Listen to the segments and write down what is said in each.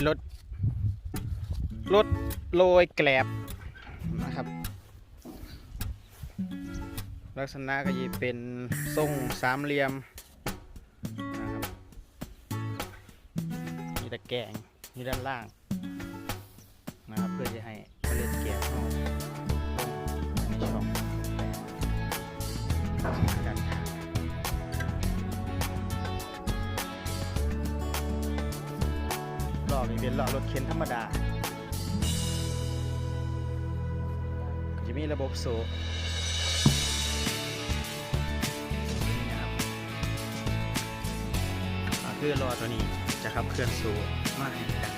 เป็นรถรถโรยแกลบนะครับ ลักษณะก็จะเป็นทรงสามเหลี่ยมนะครับมีตะแกรงมีด้านล่างนะครับเพื่อจะให้เมล็ดแกบเข้าลงในช่องนข้าง ล้อนี้เป็นล้อรถเข็นธรรมดาก็จะมีระบบโซ่นี่นะครับคือล้อตัวนี้จะขับเคลื่อนโซ่มาให้กัน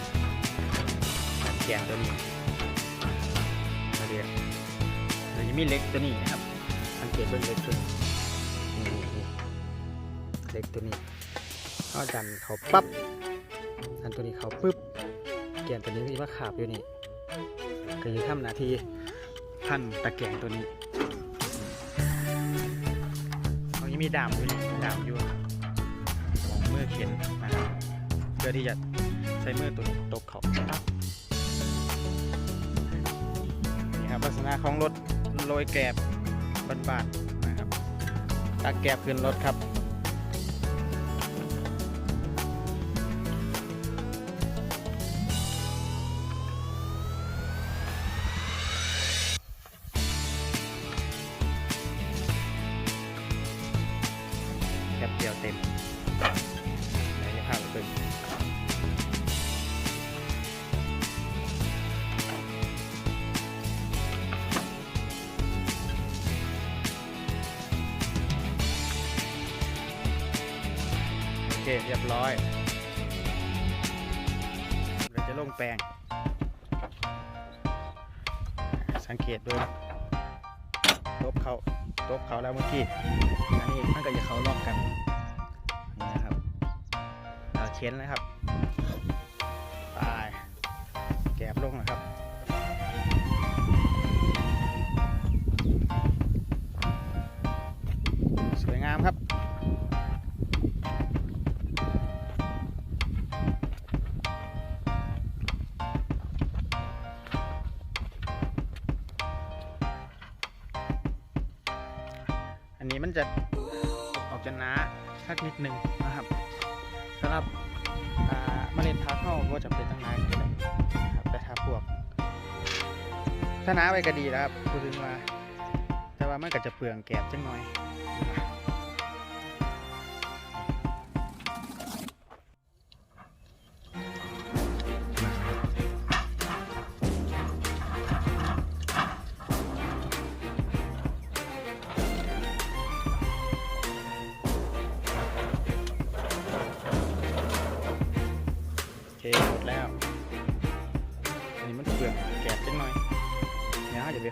กันแกนตัวนี้ตัวเดียวเราจะมีเล็กตัวนี้นะครับสังเกตเบื้องเล็กตัวนี้เล็กตัวนี้เขาดันเขาปั๊บ ดันตัวนี้เขาปึ๊บแกนตัวนี้ก็จะมาขาบอยู่นี่ก็จะทำหน้าที่พันตะแกรงตัวนี้เขายังมีดามอยู่นี่ดามอยู่ของมือเข็นนะครับเพื่อที่จะใช้มือตัวนี้ตบเขานี่ครับลักษณะของรถโรยแกลบบ้านๆนะครับตักแกบขึ้นรถครับ ไหนจะพาไปเบิ่งโอเคเรียบร้อยเราจะลงแปลง สังเกตดูตบเขาตบเขาแล้วเมื่อกี้อันนี้มันก็จะเขาลอกกัน เข็นนะครับไปแกบลงนะครับสวยงามครับอันนี้มันจะออกจะหนาสักนิดหนึ่งนะครับสำหรับ เมล็ดพักเขาก็จะเป็นตั้งนานก็ได้นครับแต่ถ้าพวกถ้าหนาไปก็ดีแล้วครับพูดถึงว่า แต่ว่ามันก็จะเปลืองแกบจังหน่อย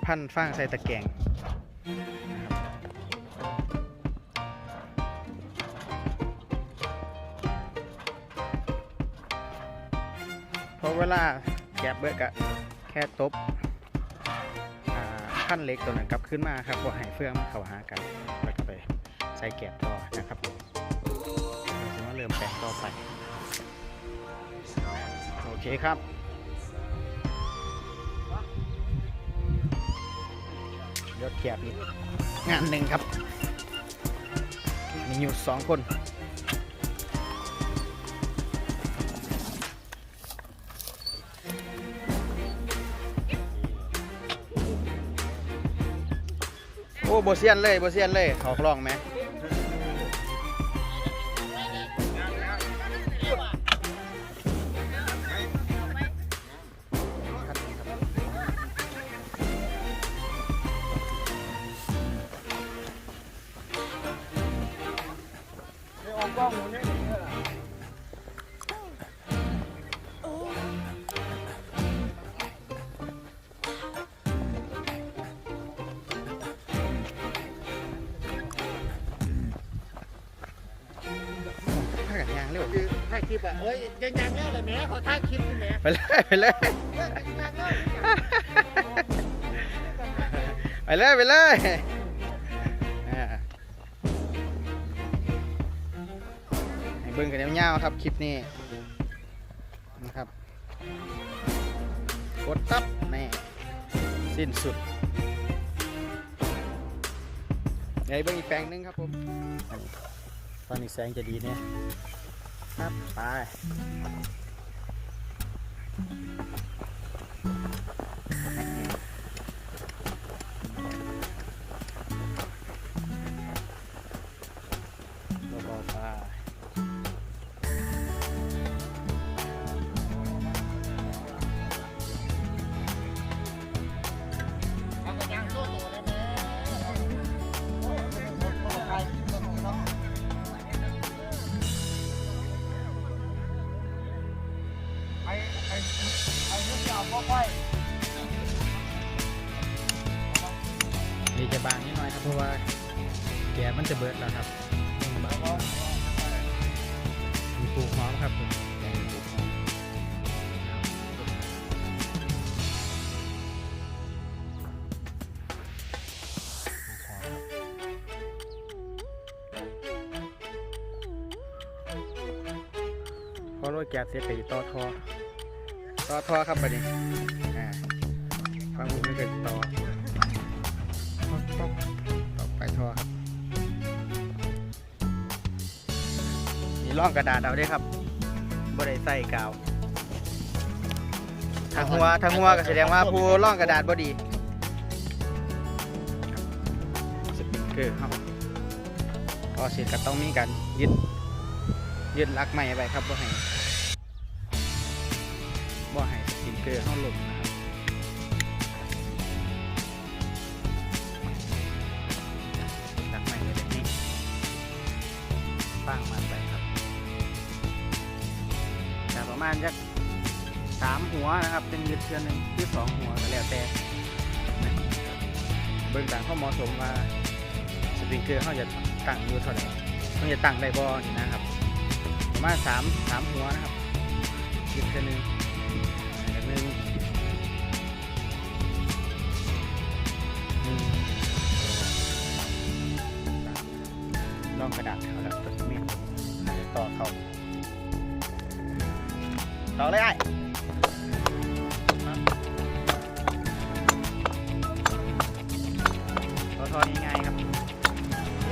พันฟางใส่ตะแกรงเพราะเวลาแกบเบิกอะแค่ตบอ่าพันเล็กตัวนั้นกลับขึ้นมาครับว่าให้เฟืองเข้าหากันแล้วก็ไปใส่แกบต่อนะครับเราจะมาเริ่มแปลงต่อไป โอเคครับ ยอดแคบอีกงานหนึ่งครับ มีอยู่สองคน โอ้โบเซียนเลยโบเซียนเลยเขาคล่องไหม พากันยางเร็วคือถ่ายคลิปอะเอ้ยยังยังแล้วเลยแม่ขอถ่ายคลิปนี่แม่ไปเลยไปเลยเอ้ยยังยังแล้ว ไปเลยไปเลย บิ่งกันยาวๆครับคลิปนี้นะครับดตับแน่สิ้นสุดไงเบิ่งอีกแปลงหนึงครับผมอันนี้ตอนนี้แสงจะดีเนี่ยครับไป นี่จะบางนิดหน่อยครับเพราะว่าแกมันจะเบิดแล้วครับมีปลูกหอมครับผมแกงปลูกหอมพอโรยแกะเสร็จไปต่อทอ ต่อทอครับบัดนี้อ่าฟังผมไม่เคยต่อต่อไปท่อครับนี่ร่องกระดาษเอาด้วยครับบ่ได้ใส่กาวทางหัวทางหัวก็แสดงว่าผู้ร่องกระดาษบ่ดีสปริงเกอร์ครับพอเสร็จก็ต้องมีการยึดยึดลักไม้ไว้ครับบ่ให้ บ่ให้สปริงเกอร์เข้าลมนะครับดักใหม่เลยแบบนี้ปั้งมันไปครับแต่ประมาณสักสามหัวนะครับเป็นยึดเทือนหนึ่งที่สองหัวก็แล้วแต่เบิ่งต่างข้อเหมาะสมว่าสปริงเกอร์เขาจะตั้งอยู่เท่าไหร่มันจะตั้งได้บ่นี่นะครับ ประมาณสามสามหัวนะครับยึดเทือนหนึ่ง หนึ่งหนึ่งลองกระดาษเขาแล้วตัวมีดต่อเขาต่อเลยไอ้ต่อทอนี้ง่ายครับโอเค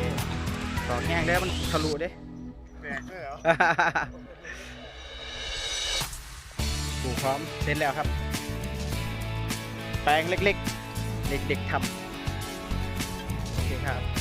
ต่อแห้งแล้วมันทะลุเด้แบกด้วยเหรอ ปูพร้อมเสร็จแล้วครับ แปลงเล็กๆ เด็กๆทำโอเคครับ